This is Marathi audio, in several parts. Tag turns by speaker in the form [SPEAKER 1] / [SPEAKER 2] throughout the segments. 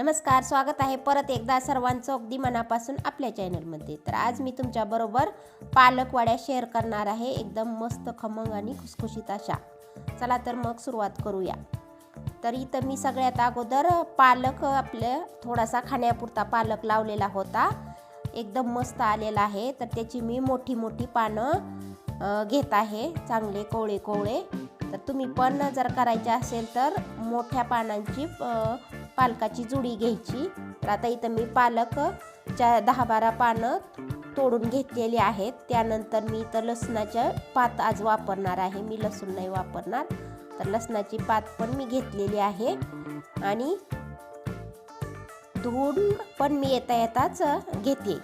[SPEAKER 1] नमस्कार स्वागत आहे परत एकदा सर्वांचं अगदी मनापासून आपल्या चॅनलमध्ये. तर आज मी तुमच्याबरोबर पालकवाड्या शेअर करणार आहे एकदम मस्त खमंग आणि खुसखुशीत अशा. चला तर मग सुरुवात करूया. तर इथं मी सगळ्यात अगोदर पालक आपल्या थोडासा खाण्यापुरता पालक लावलेला होता. एकदम मस्त आलेला आहे. तर त्याची मी मोठी मोठी पानं घेत आहे. चांगले कोवळे कोवळे. तर तुम्ही पण जर करायचे असेल तर मोठ्या पानांची पालकाची जुडी घ्यायची. तर आता इथं मी पालकच्या दहा बारा पानं तोडून घेतलेली आहेत. त्यानंतर मी इथं लसणाच्या पात आज वापरणार आहे. मी लसूण नाही वापरणार. तर लसणाची पात पण मी घेतलेली आहे. आणि धूड पण मी येता येताच घेते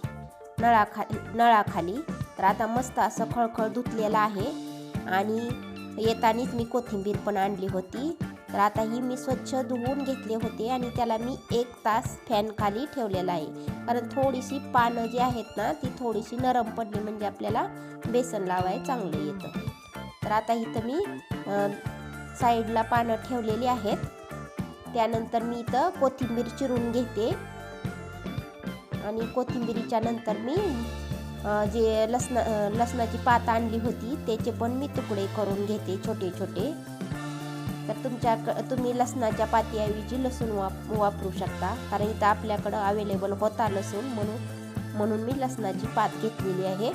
[SPEAKER 1] नळाखाली नळाखाली. तर आता मस्त असं खळखळ धुतलेलं आहे. आणि येतानीच मी कोथिंबीर पण आणली होती. तर आता ही मी स्वच्छ धुवून घेतले होते आणि त्याला मी एक तास फॅनखाली ठेवलेला आहे. कारण थोडीशी पानं जी आहेत ना ती थोडीशी नरम पडली म्हणजे आपल्याला बेसन लावाय चांगलं येतं. तर आता इथं मी साईडला पानं ठेवलेली आहेत. त्यानंतर मी इथं कोथिंबीर चिरून घेते. आणि कोथिंबीरीच्या नंतर मी जे लसणा लसणाची पात आणली होती त्याचे पण मी तुकडे करून घेते छोटे छोटे तर तुमच्या तुम्ही लसणाच्या पातीऐवजी लसूण वाप वापरू शकता. कारण इथं आपल्याकडं अवेलेबल होता लसूण म्हणून म्हणून मी लसणाची पात घेतलेली आहे.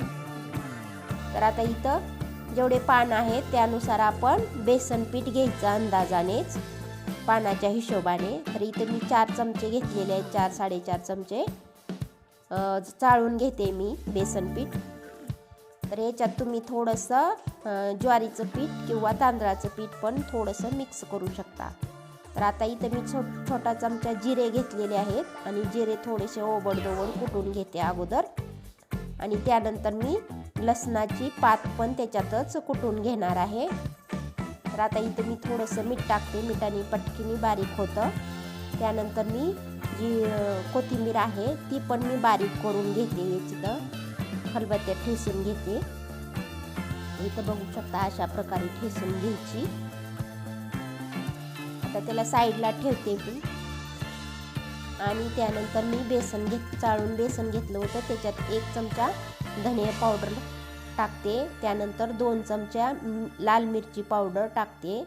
[SPEAKER 1] तर आता इथं जेवढे पान आहेत त्यानुसार आपण बेसन पीठ घ्यायचं अंदाजानेच पानाच्या हिशोबाने. तर इथे मी चार चमचे घेतलेले आहेत चार साडेचार चमचे. चाळून घेते मी बेसन पीठ. तर याच्यात तुम्ही थोडंसं ज्वारीचं पीठ किंवा तांदळाचं पीठ पण थोडंसं मिक्स करू शकता. तर आता इथं मी छो छोटा चमचा जिरे घेतलेले आहेत आणि जिरे थोडेसे ओबडदोबड कुटून घेते अगोदर. आणि त्यानंतर मी लसणाची पात पण त्याच्यातच कुटून घेणार आहे. तर आता इथं मी थोडंसं मीठ टाकते मिठाने पटकीने बारीक होतं. त्यानंतर मी जी कोथिंबीर आहे ती पण मी बारीक करून घेते याची खलबत्त्यात ठेसून घेते. इथं बघू शकता अशा प्रकारे ठेसून घ्यायची. आता त्याला साईडला ठेवते मी. आणि त्यानंतर मी बेसन घेत चाळून बेसन घेतलं होतं. त्याच्यात एक चमचा धनिया पावडर टाकते. त्यानंतर दोन चमच्या लाल मिरची पावडर टाकते.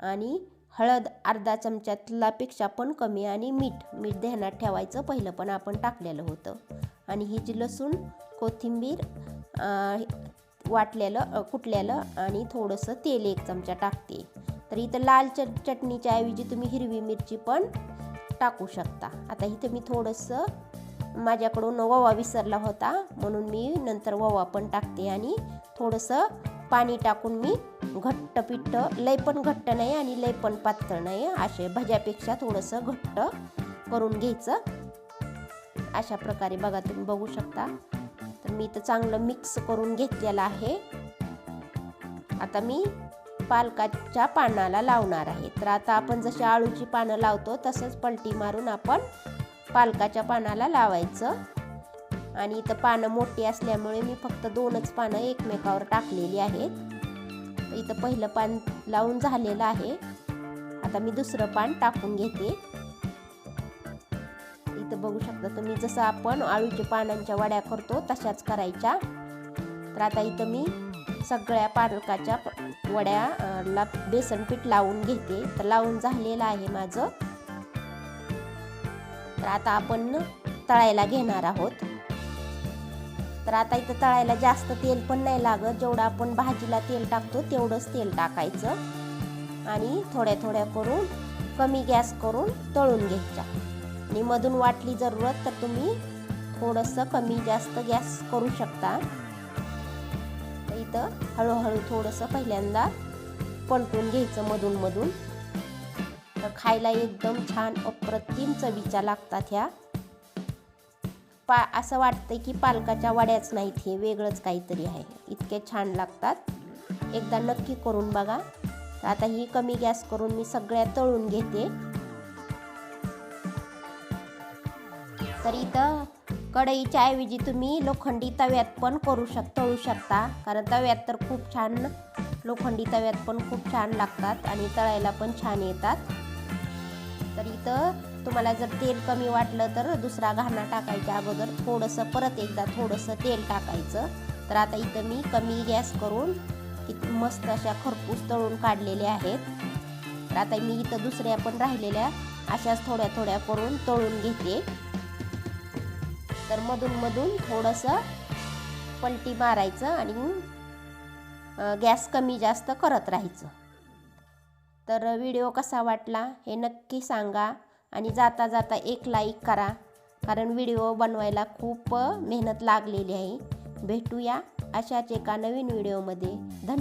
[SPEAKER 1] आणि हळद अर्धा चमच्यातलापेक्षा पण कमी आणि मीठ मीठ ध्यानात ठेवायचं. पहिलं पण आपण टाकलेलं होतं. आणि ही जी लसूण कोथिंबीर वाटलेलं कुटलेलं आणि थोडंसं तेल एक चमचा टाकते. तर इथं लाल चट चटणीच्या ऐवजी तुम्ही हिरवी मिरची पण टाकू शकता. आता इथं मी थोडंसं माझ्याकडून ओवा विसरला होता म्हणून मी नंतर ओवा पण टाकते आणि थोडंसं पाणी टाकून मी घट्ट पिट्ट लय पण घट्ट नाही आणि लय पण पातळ नाही असे भज्यापेक्षा थोडंसं घट्ट करून घ्यायचं. अशा प्रकारे बघा तुम्ही बघू शकता. मी तर चांगलं मिक्स करून घेतलेलं आहे. आता मी पालकाच्या पानाला लावणार आहे. तर आता आपण जशी आळूची पानं लावतो तसंच पलटी मारून आपण पालकाच्या पानाला लावायचं. आणि इथं पानं मोठी असल्यामुळे मी फक्त दोनच पानं एकमेकावर टाकलेली आहेत. इथं पहिलं पान लावून झालेलं आहे. आता मी दुसरं पान टाकून घेते. बघू शकता तुम्ही. जसं आपण आळूच्या पानांच्या वड्या करतो तशाच करायच्या. तर आता इथं मी सगळ्या पालकाच्या वड्याला वड्या ला बेसन पीठ लावून घेते. तर लावून झालेलं आहे माझं. तर आता आपण तळायला घेणार आहोत. तर आता इथं तळायला जास्त तेल पण नाही लागत. जेवढं आपण भाजीला तेल टाकतो तेवढंच तेल टाकायचं. आणि थोड्या थोड्या करून कमी गॅस करून तळून घ्यायच्या. आणि मधून वाटली जरूरत तर तुम्ही थोडंसं कमी जास्त गॅस करू शकता. इथं हळूहळू थोडंसं पहिल्यांदा पलटून घ्यायचं मधून मधून. तर खायला एकदम छान अप्रतिम चवीच्या लागतात ह्या. पा असं वाटतं की पालकाच्या वड्याच नाहीत हे वेगळंच काहीतरी आहे. इतके छान लागतात. एकदा नक्की करून बघा. आता ही कमी गॅस करून मी सगळ्या तळून घेते. तर इथं कढईच्या ऐवजी तुम्ही लोखंडी तव्यात पण करू शक तळू शकता. कारण तव्यात तर खूप छान लोखंडी तव्यात पण खूप छान लागतात आणि तळायला पण छान येतात. तर इथं तुम्हाला जर तेल कमी वाटलं तर दुसरा घाणा टाकायच्या अगोदर थोडंसं परत एकदा थोडंसं तेल टाकायचं. तर आता इथं मी कमी गॅस करून किती मस्त अशा खरपूस तळून काढलेले आहेत. तर आता मी इथं दुसऱ्या पण राहिलेल्या अशाच थोड्या थोड्या करून तळून घेते. तर मधून मधून थोडंसं पलटी मारायचं आणि गॅस कमी जास्त करत राहायचं. तर व्हिडिओ कसा वाटला हे नक्की सांगा आणि जाता जाता एक लाईक करा कारण व्हिडिओ बनवायला खूप मेहनत लागलेली आहे. भेटूया अशाच एका नवीन व्हिडिओमध्ये. धन्यवाद.